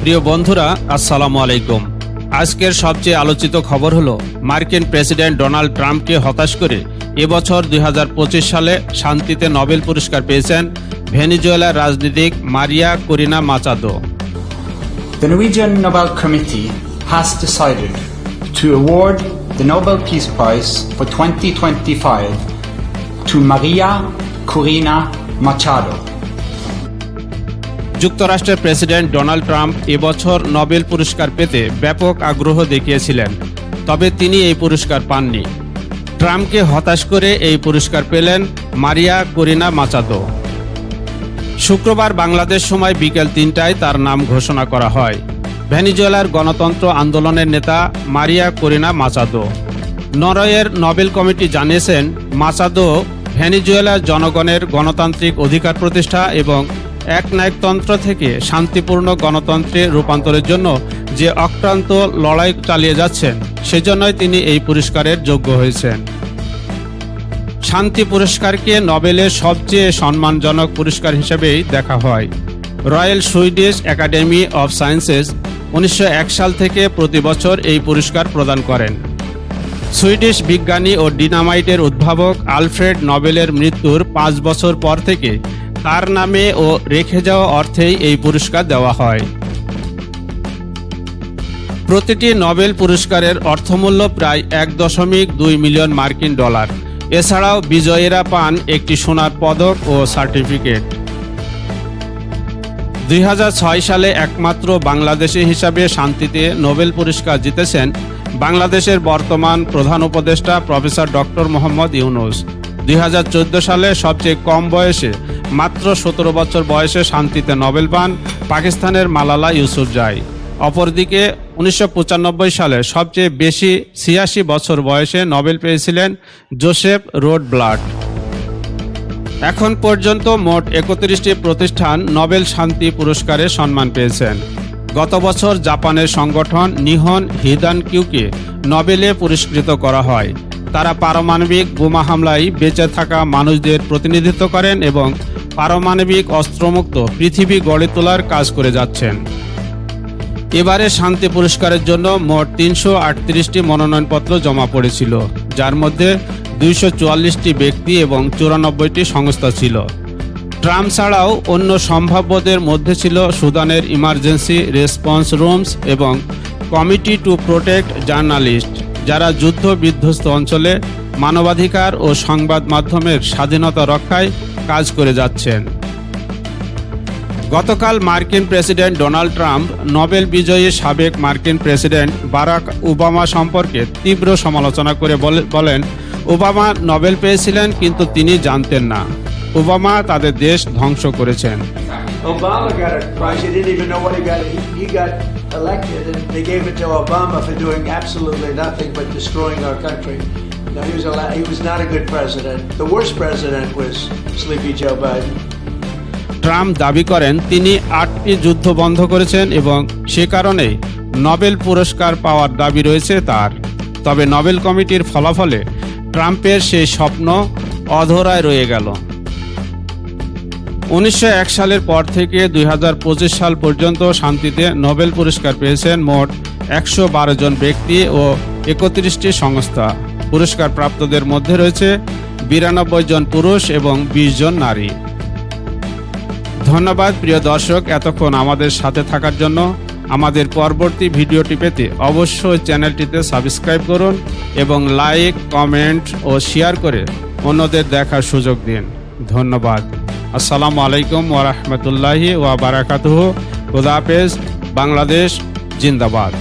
প্রিয় বন্ধুরা, আসসালামু আলাইকুম আজকের সবচেয়ে আলোচিত খবর হলো, মার্কিন প্রেসিডেন্ট ডোনাল্ড ট্রাম্পকে হতাশ করে এবছর দু হাজার পঁচিশ সালে শান্তিতে নোবেল পুরস্কার পেয়েছেন ভেনিজুয়েলার রাজনীতিক Maria Corina Machado The Norwegian Nobel Committee has decided to award the Nobel Peace Prize for 2025 to Maria Corina Machado. যুক্তরাষ্ট্রের প্রেসিডেন্ট ডোনাল্ড ট্রাম্প এবছর নোবেল পুরস্কার পেতে ব্যাপক আগ্রহ দেখিয়েছিলেন, তবে তিনি এই পুরস্কার পাননি। ট্রাম্পকে হতাশ করে এই পুরস্কার পেলেন মারিয়া করিনা মাচাদো শুক্রবার বাংলাদেশ সময় বিকেল তিনটায় তার নাম ঘোষণা করা হয়। ভেনিজুয়েলার গণতন্ত্র আন্দোলনের নেতা মারিয়া করিনা মাচাদো নরওয়ের নোবেল কমিটি জানিয়েছেন মাচাদো ভেনিজুয়েলার জনগণের গণতান্ত্রিক অধিকার প্রতিষ্ঠা এবং একনায়কতন্ত্র থেকে শান্তিপূর্ণ গণতন্ত্রে রূপান্তরের জন্য যে অক্রান্ত লড়াই চালিয়ে যাচ্ছেন, সেজন্যই তিনি এই পুরস্কারের যোগ্য হয়েছেন। শান্তি পুরস্কারকে নোবেলের সবচেয়ে সম্মানজনক পুরস্কার হিসেবেই দেখা হয়। Royal Swedish academy of sciences উনিশশো এক সাল থেকে প্রতি বছর এই পুরস্কার প্রদান করেন। সুইডিশ বিজ্ঞানী ও ডিনামাইটের উদ্ভাবক আলফ্রেড নোবেলের মৃত্যুর পাঁচ বছর পর থেকে তার নামে ও রেখে যাওয়া অর্থেই এই পুরস্কার দেওয়া হয়। প্রতিটি নোবেল পুরস্কারের অর্থমূল্য প্রায় এক দশমিক দুই মিলিয়ন মার্কিন ডলার। এছাড়াও বিজয়ীরা পান একটি সোনার পদক ও সার্টিফিকেট। দুই হাজার ছয় সালে একমাত্র বাংলাদেশি হিসাবে শান্তিতে নোবেল পুরস্কার জিতেছেন বাংলাদেশের বর্তমান প্রধান উপদেষ্টা প্রফেসর ডক্টর মোহাম্মদ ইউনুস। দুই হাজার চোদ্দ সালে সবচেয়ে কম বয়সে মাত্র সতেরো বছর বয়সে শান্তিতে নোবেল পান পাকিস্তানের মালালা ইউসুফ ইউসুফজাই অপরদিকে উনিশশো সালে সবচেয়ে বেশি ছিয়াশি বছর বয়সে নোবেল পেয়েছিলেন জোসেফ রোড ব্লাড এখন পর্যন্ত মোট একত্রিশটি প্রতিষ্ঠান নোবেল শান্তি পুরস্কারে সম্মান পেয়েছেন। গত বছর জাপানের সংগঠন নিহন হিদান কিউকে নোবেলে পুরস্কৃত করা হয়। তারা পারমাণবিক বোমা হামলায় বেঁচে থাকা মানুষদের প্রতিনিধিত্ব করেন এবং পারমাণবিক অস্ত্রমুক্ত পৃথিবী গড়ে তোলার কাজ করে যাচ্ছেন। এবারে শান্তি পুরস্কারের জন্য মোট তিনশো আটত্রিশটি মনোনয়নপত্র জমা পড়েছিল, যার মধ্যে দুইশো চুয়াল্লিশটি ব্যক্তি এবং চুরানব্বইটি সংস্থা ছিল। ট্রাম্প ছাড়াও অন্য সম্ভাব্যদের মধ্যে ছিল সুদানের ইমার্জেন্সি রেসপন্স রুমস এবং কমিটি টু প্রোটেক্ট জার্নালিস্ট, যারা যুদ্ধ বিধ্বস্ত অঞ্চলে মানবাধিকার ও সংবাদ মাধ্যমের স্বাধীনতা রক্ষায় কাজ করে যাচ্ছেন গতকাল মার্কিন প্রেসিডেন্ট ডোনাল্ড ট্রাম্প নোবেল বিজয়ী সাবেক মার্কিন প্রেসিডেন্ট বারাক ওবামা সম্পর্কে তীব্র সমালোচনা করে বলেন ওবামা নোবেল পেয়েছিলেন কিন্তু তিনি জানতেন না ওবামা তাদের দেশ ধ্বংস করেছেন Obama got a prize. He didn't even know what he got. He, he got elected, and they gave it to Obama for doing absolutely nothing but destroying our country. Now he was a, he was not a good president. The worst president was Sleepy Joe Biden. Trump দাবি করেন তিনি আটটি যুদ্ধ বন্ধ করেছেন এবং সে কারণেই Nobel পুরস্কার পাওয়ার দাবি রয়েছে তার তবে নোবেল কমিটির ফলাফলে ট্রাম্পের সেই স্বপ্ন অধরায় রয়ে গেল উনিশশো এক সালের পর থেকে দুই হাজার পঁচিশ সাল পর্যন্ত শান্তিতে নোবেল পুরস্কার পেয়েছেন মোট একশো বারো জন ব্যক্তি ও একত্রিশটি সংস্থা পুরস্কার প্রাপ্তদের মধ্যে রয়েছে বিরানব্বই জন পুরুষ এবং বিশ জন নারী। ধন্যবাদ প্রিয় দর্শক এতক্ষণ আমাদের সাথে থাকার জন্য। আমাদের পরবর্তী ভিডিওটি পেতে অবশ্যই চ্যানেলটিতে সাবস্ক্রাইব করুন এবং লাইক, কমেন্ট ও শেয়ার করে অন্যদের দেখার সুযোগ দিন। ধন্যবাদ। আসসালামু আলাইকুম ওরহমতুল্লাহি ওয়া বারাকাতুহু। খুদাহাফেজ বাংলাদেশ জিন্দাবাদ।